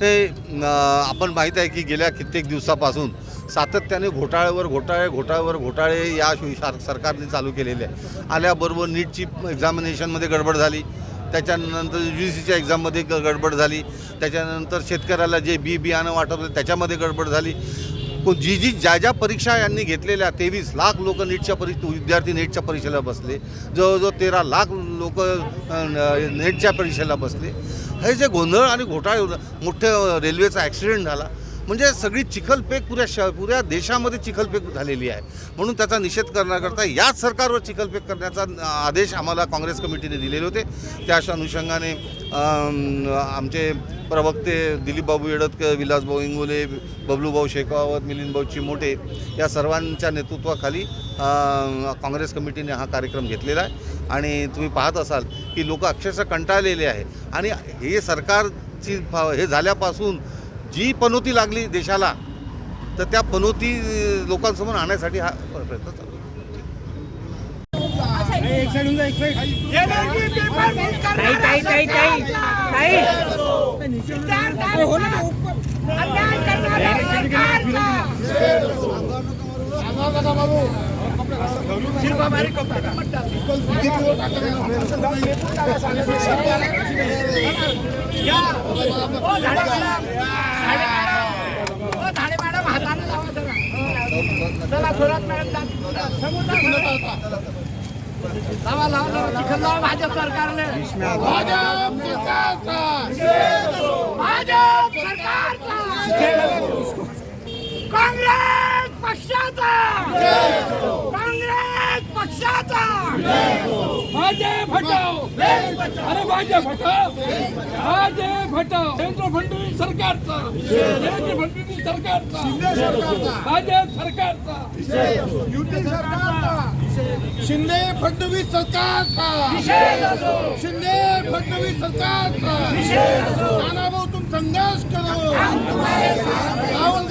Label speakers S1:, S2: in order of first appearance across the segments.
S1: ते आपण माहीत आहे की गेल्या कित्येक दिवसापासून सातत्याने घोटाळ्यावर घोटाळे घोटाळ्यावर घोटाळे या सरकारने चालू केलेले आहे. आल्याबरोबर नीटची एक्झामिनेशनमध्ये गडबड झाली. त्याच्यानंतर यू जी सीच्या एक्झाममध्ये ग- गडबड झाली. त्याच्यानंतर शेतकऱ्याला जे बी बियाणं वाटप होते त्याच्यामध्ये गडबड झाली. जी जी ज्या ज्या परीक्षा यांनी घेतलेल्या तेवीस लाख लोक नीटच्या परीक्षा विद्यार्थी नेटच्या परीक्षेला बसले. जवळजवळ तेरा लाख लोक नेटच्या परीक्षेला बसले. हे जे गोंधळ आणि घोटाळे होतं मोठे रेल्वेचा ॲक्सिडेंट झाला. म्हणजे सगळी चिखलफेक पुऱ्या श पुऱ्या देशामध्ये चिखलफेक झालेली आहे. म्हणून त्याचा निषेध करण्याकरता याच सरकारवर चिखलफेक करण्याचा आदेश आम्हाला काँग्रेस कमिटीने दिलेले होते. त्या अनुषंगाने आमचे प्रवक्ते दिलीपबाबू येडतकर विलासभाऊ इंगोले बबलूभाऊ शेखावत मिलिंदभाऊ चिमोटे या सर्वांच्या नेतृत्वाखाली काँग्रेस कमिटीने हा कार्यक्रम घेतलेला आहे. आणि तुम्ही पाहत असाल की लोक अक्षरशः कंटाळलेले आहे. आणि हे सरकारची हे झाल्यापासून जी पनोती लागली देशाला तर त्या पनोती लोकांसमोर आणण्यासाठी हा प्रयत्न चालू आहे.
S2: ताई ताई
S3: भाजप सरकारने भाजप सरकारचा भाजप सरकारचा. काँग्रेस पक्षाचा. काँग्रेस पक्षाचा.
S2: भाजप हटाओ अरे भाजप हटाओ भाजप हटाओ देवेंद्र फडणवीस सरकारचा! देवेंद्र फडणवीस सरकारचा! भाजप सरकारचा!
S3: युती सरकारचा! शिंदे फडणवीस सरकारचा! शिंदे फडणवीस सरकारचा! नानाभाऊ तुम संघर्ष करो!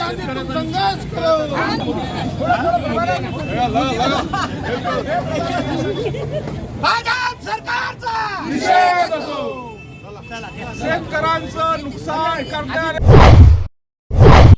S3: संघर्ष करो भाजप सरकारचा
S4: शेतकऱ्यांचं नुकसान करणाऱ्या